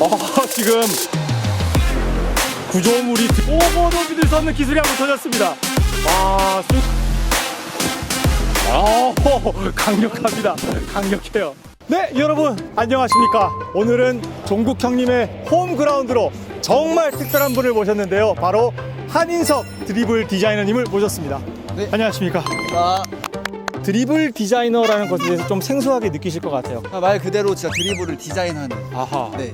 어, 지금 구조물이 오버로비를 쏟는 기술이 한번 터졌습니다. 와, 수... 아, 강력합니다. 강력해요. 네, 여러분 안녕하십니까? 오늘은 종국 형님의 홈그라운드로 정말 특별한 분을 모셨는데요. 바로 한인석 드리블 디자이너님을 모셨습니다. 네. 안녕하십니까? 아, 드리블 디자이너라는 것에 대해서 좀 생소하게 느끼실 것 같아요. 아, 말 그대로 진짜 드리블을 디자인하는. 아하. 네.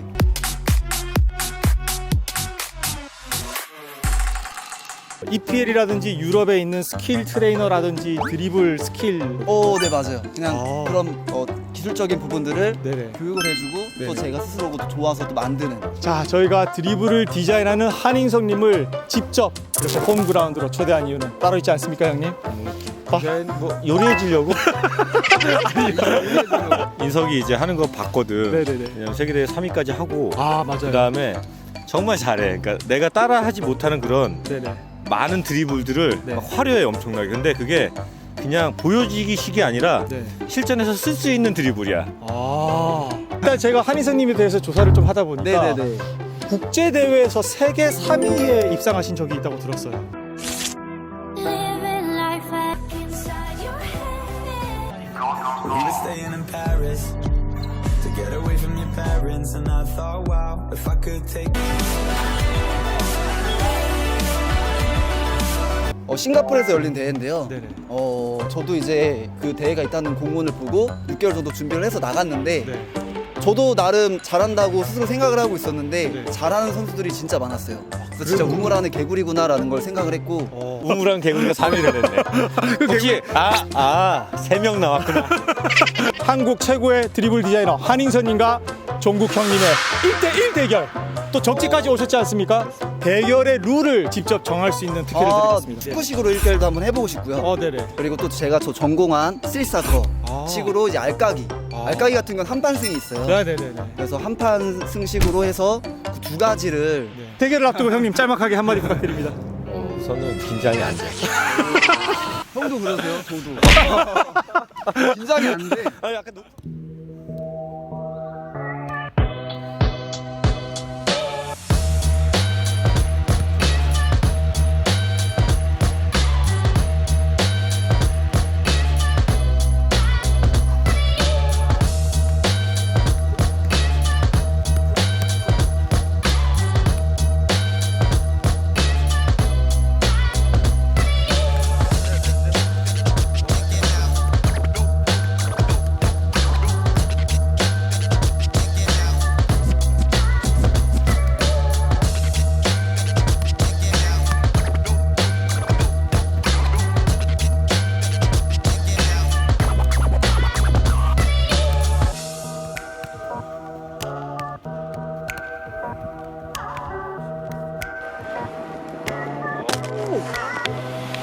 EPL이라든지 유럽에 있는 스킬 트레이너라든지 드리블 스킬 오, 네 맞아요. 그냥 아. 그런 어, 기술적인 부분들을 네네. 교육을 해주고 또 네네. 제가 스스로 또 좋아서 또 만드는. 자 저희가 드리블을 디자인하는 한인석님을 직접 이렇게 홈그라운드로 초대한 이유는 따로 있지 않습니까 형님? 아, 뭐 요리해 주려고 인석이 이제 하는 거 봤거든. 네네네. 왜냐면 세계대회 3위까지 하고 아 맞아요. 그다음에 정말 잘해. 그러니까 내가 따라하지 못하는 그런 네네. 많은 드리블들을 네. 막 화려해 엄청나게. 근데 그게 그냥 보여지기식이 아니라 네. 실전에서 쓸 수 있는 드리블이야. 아 일단 제가 한인석님에 대해서 조사를 좀 하다 보니까 네네네. 국제 대회에서 세계 3위에 입상하신 적이 있다고 들었어요. Living life back inside your head. We were staying in Paris to get away from your parents, and I thought, wow, if I could take. 어, 싱가포르에서 열린 대회인데요. 네네. 어, 저도 이제 그 대회가 있다는 공문을 보고 6개월 정도 준비를 해서 나갔는데 네. 저도 나름 잘한다고 스스로 생각을 하고 있었는데 네. 잘하는 선수들이 진짜 많았어요. 그래서 진짜 우물하는 개구리구나라는 걸 생각을 했고 어. 우물한 개구리가 3위를 했네. 혹시 아 아 세 명 나왔구나. 한국 최고의 드리블 디자이너 한인선님과 종국 형님의 1대1 대결 또 적지까지 오셨지 않습니까? 대결의 룰을 직접 정할 수 있는 특혜를 아, 드리겠습니다. 축구식으로 1대1도 한번 해보고 싶고요. 어, 네네. 그리고 또 제가 저 전공한 스트리트사커 아. 식으로 이제 알까기 아. 알까기 같은 건 한판승이 있어요 네네네네. 그래서 한판승식으로 해서 그 두 가지를 대결을 앞두고 형님 짤막하게 한마디 부탁드립니다. 어, 우선은 긴장이 안 돼. 형도 그러세요? 저도 긴장이 안 돼 아 약간 높...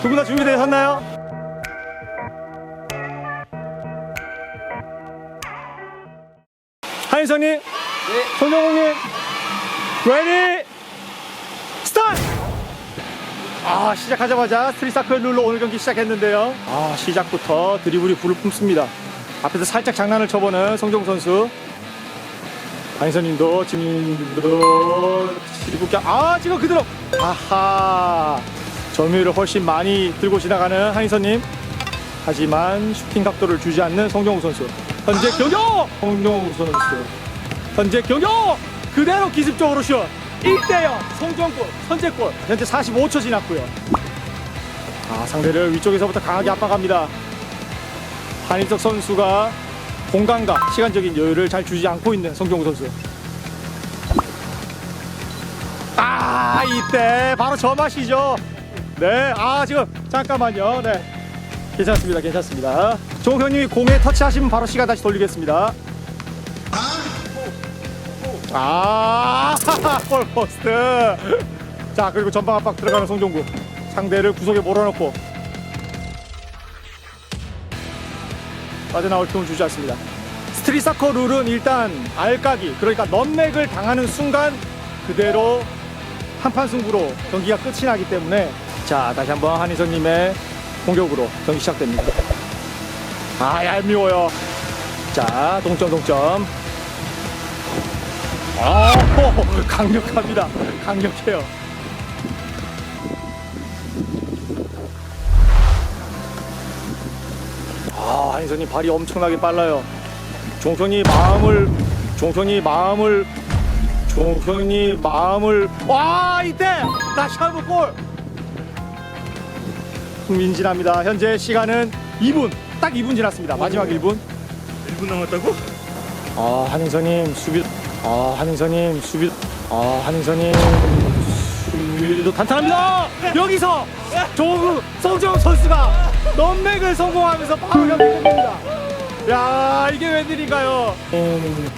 두 분 다 준비되셨나요? 한인선님, 네. 손정국님, 레디, 스타트! 아, 시작하자마자 스트리사클 룰로 오늘 경기 시작했는데요. 아, 시작부터 드리블이 불을 뿜습니다. 앞에서 살짝 장난을 쳐보는 성종 선수. 한인선님도 지금도 지금 아 지금 그대로 아하 점유율을 훨씬 많이 들고 지나가는 한인선님. 하지만 슈팅 각도를 주지 않는 성종우 선수. 현재 경격 성종우 선수. 현재 경격 그대로 기습적으로 슛. 1대0 성종골 선제골. 현재 45초 지났고요. 아 상대를 위쪽에서부터 강하게 압박합니다. 한인석 선수가 공간과 시간적인 여유를 잘 주지 않고 있는 성종우 선수. 아 이때 바로 저 맛이죠 네 아 지금 잠깐만요. 네. 괜찮습니다 괜찮습니다. 종 형님이 공에 터치하시면 바로 시간 다시 돌리겠습니다. 아 골포스트. 자 그리고 전방 압박 들어가는 송종구. 상대를 구석에 몰아넣고. 빠져나올 틈을 주지 않습니다. 스트리사커 룰은 일단 알까기 그러니까 넌맥을 당하는 순간 그대로 한판 승부로 경기가 끝이 나기 때문에 자 다시 한번 한희선님의 공격으로 경기 시작됩니다 아 얄미워요 자 동점 동점 아, 강력합니다. 강력해요. 아, 한선이 발이 엄청나게 빨라요. 종선이 마음을, 종선이 마음을, 종선이 마음을, 와, 이때! 다시 한번 골! 흥민진합니다. 현재 시간은 2분, 딱 2분 지났습니다. 마지막 1분. 1분 남았다고? 아 한인서님 수비 아 한인서님 수비 아 한인서님 수비도 단단합니다 여기서 조국 성정 선수가 넘맥을 성공하면서 바로 경기됩니다 야 이게 웬일인가요 음.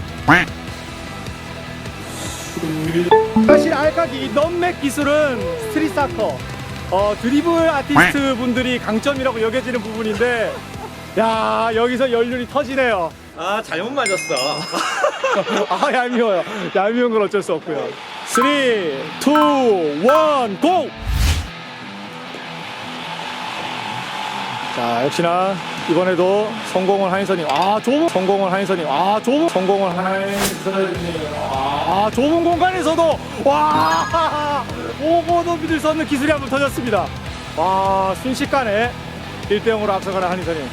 사실 알까기 이 넘맥 기술은 스트릿 사커 어, 드리블 아티스트 분들이 강점이라고 여겨지는 부분인데 야 여기서 연륜이 터지네요 아 잘못 맞았어. 아 얄미워요. 얄미운 건 어쩔 수 없고요. 3, 2, 1, 고! 자 역시나 이번에도 성공을 한인선님 아 좁은 성공을 한인선님 아 좁은 성공을 한인선님 아 좁은 공간에서도 와 오고도 믿을 수 없는 기술이 한번 터졌습니다. 와 순식간에 1대 0으로 앞서가는 한인선님.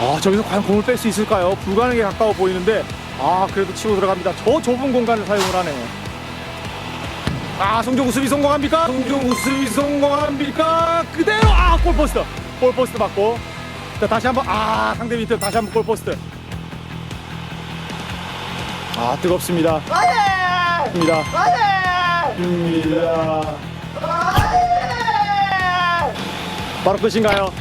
아 저기서 과연 공을 뺄 수 있을까요? 불가능에 가까워 보이는데 아 그래도 치고 들어갑니다. 저 좁은 공간을 사용을 하네요. 아 송정우 수비 성공합니까? 송정우 수비 성공합니까? 그대로 아 골포스트. 골포스트 맞고. 자 다시 한번 아 상대 밑에 다시 한번 골포스트. 아 뜨겁습니다 입니다. 입니다. 바로 끝인가요?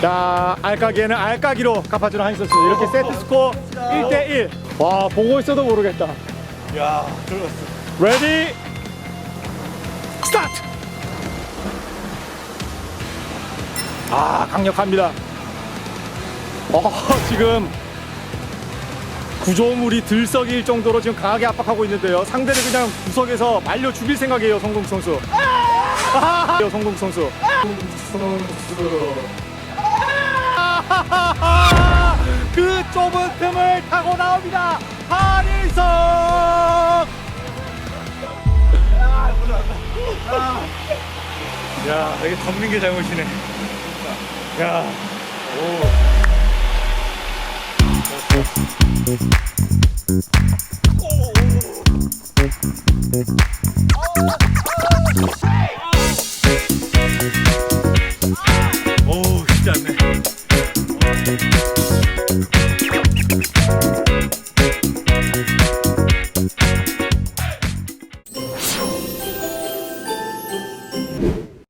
자 알까기에는 알까기로 갚아주는 한인 선수. 이렇게 세트 스코어 1대1 와 보고 있어도 모르겠다. 야 들어갔어. 레디 스타트! 아 강력합니다. 어 지금 구조물이 들썩일 정도로 지금 강하게 압박하고 있는데요 상대를 그냥 구석에서 말려 죽일 생각이에요 성공 선수 아, 성공 선수! 그 좁은 틈을 타고 나옵니다 한일성 야 이게 덮는 게 잘못이네. 야. 오. Oh. Oh. oh. oh.